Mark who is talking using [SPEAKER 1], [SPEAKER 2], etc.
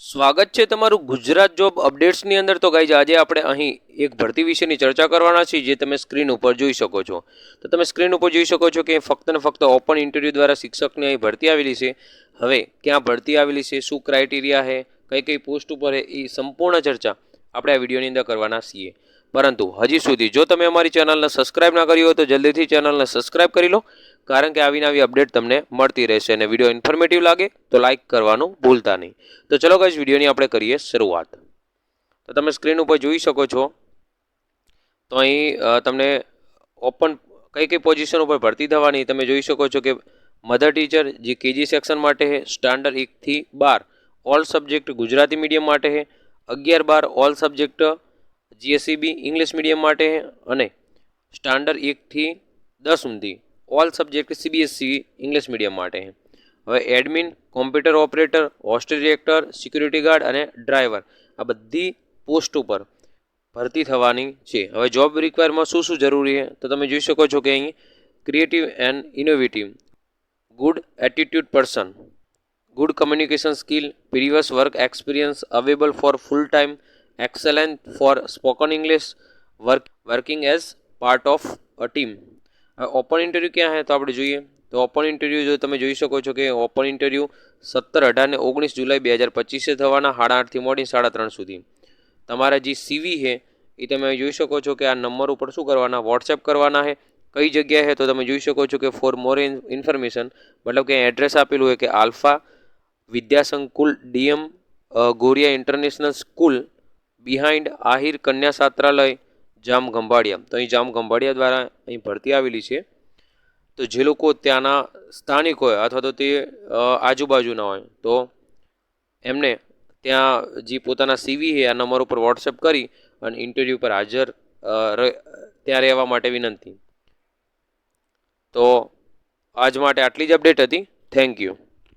[SPEAKER 1] સ્વાગત છે તમારું ગુજરાત જોબ અપડેટ્સની અંદર. તો ગાઈઝ આજે આપણે અહીં એક ભરતી વિશેની ચર્ચા કરવાના છીએ, જે તમે સ્ક્રીન ઉપર જોઈ શકો છો. તો તમે સ્ક્રીન ઉપર જોઈ શકો છો કે ફક્ત ને ફક્ત ઓપન ઇન્ટરવ્યૂ દ્વારા શિક્ષકની અહીં ભરતી આવેલી છે. હવે ક્યાં ભરતી આવેલી છે, શું ક્રાઇટેરિયા છે, કઈ કઈ પોસ્ટ ઉપર છે, એ સંપૂર્ણ ચર્ચા આપણે આ વિડીયોની અંદર કરવાના છીએ. પરંતુ હજી સુધી જો તમે અમારી ચેનલને સબસ્ક્રાઇબ ના કરી હોય તો જલ્દીથી ચેનલને સબસ્ક્રાઇબ કરી લો, કારણ કે આવીને આવી અપડેટ તમને મળતી રહેશે અને વીડિયો ઇન્ફોર્મેટિવ લાગે તો લાઇક કરવાનું ભૂલતા નહીં. તો ચલો ગાઈઝ વિડીયોની આપણે કરીએ શરૂઆત. તો તમે સ્ક્રીન ઉપર જોઈ શકો છો, તો અહીં તમને ઓપન કઈ કઈ પોઝિશન ઉપર ભરતી થવાની તમે જોઈ શકો છો કે મધર ટીચર જે કેજી સેક્શન માટે છે સ્ટાન્ડર્ડ એકથી બાર. ઓલ સબ્જેક્ટ ગુજરાતી મીડિયમ માટે છે. અગિયાર બાર all subject GSCB English medium માટે અને સ્ટાન્ડર્ડ એકથી દસ સુધી all subject CBSC English medium માટે. હવે admin, computer operator, hostel director security guard અને ડ્રાઈવર આ બધી પોસ્ટ ઉપર ભરતી થવાની છે. હવે જોબ રિક્વાયરમાં શું શું જરૂરી છે? તો તમે જોઈ શકો છો કે અહીં creative and innovative. Good attitude person. Good communication skill. Previous work experience available for full time. Excellent for spoken English work working as part of a team હવે ઓપન ઇન્ટરવ્યૂ ક્યાં હે? તો આપણે જોઈએ. તો ઓપન ઇન્ટરવ્યૂ જો તમે જોઈ શકો છો કે ઓપન ઇન્ટરવ્યૂ સત્તર અઢાર ને ઓગણીસ જુલાઈ બે હજાર પચીસે થવાના સાડા આઠથી મોડી સાડા ત્રણ સુધી. તમારા જે સીવી છે એ તમે જોઈ શકો છો કે આ નંબર ઉપર શું કરવાના વોટ્સએપ કરવાના છે કઈ જગ્યાએ છે તો તમે જોઈ શકો છો કે ફોર મોર ઇન્ફોર્મેશન મતલબ કે એડ્રેસ આપેલું હોય કે alpha Vidyasankul DM Goriya international school behind Ahir કન્યા છાત્રાલય જામ ગંભાડિયા તો અહીં જામ ગંભાડિયા દ્વારા અહીં ભરતી આવેલી છે. તો જે લોકો ત્યાંના સ્થાનિક હોય અથવા તો તે આજુબાજુના હોય, તો એમને ત્યાં જે પોતાના સીવી છે, આ નંબર ઉપર વોટ્સએપ કરી અને ઇન્ટરવ્યૂ પર હાજર ત્યાં રહેવા માટે વિનંતી. તો આજ માટે આટલી જ અપડેટ હતી. Thank you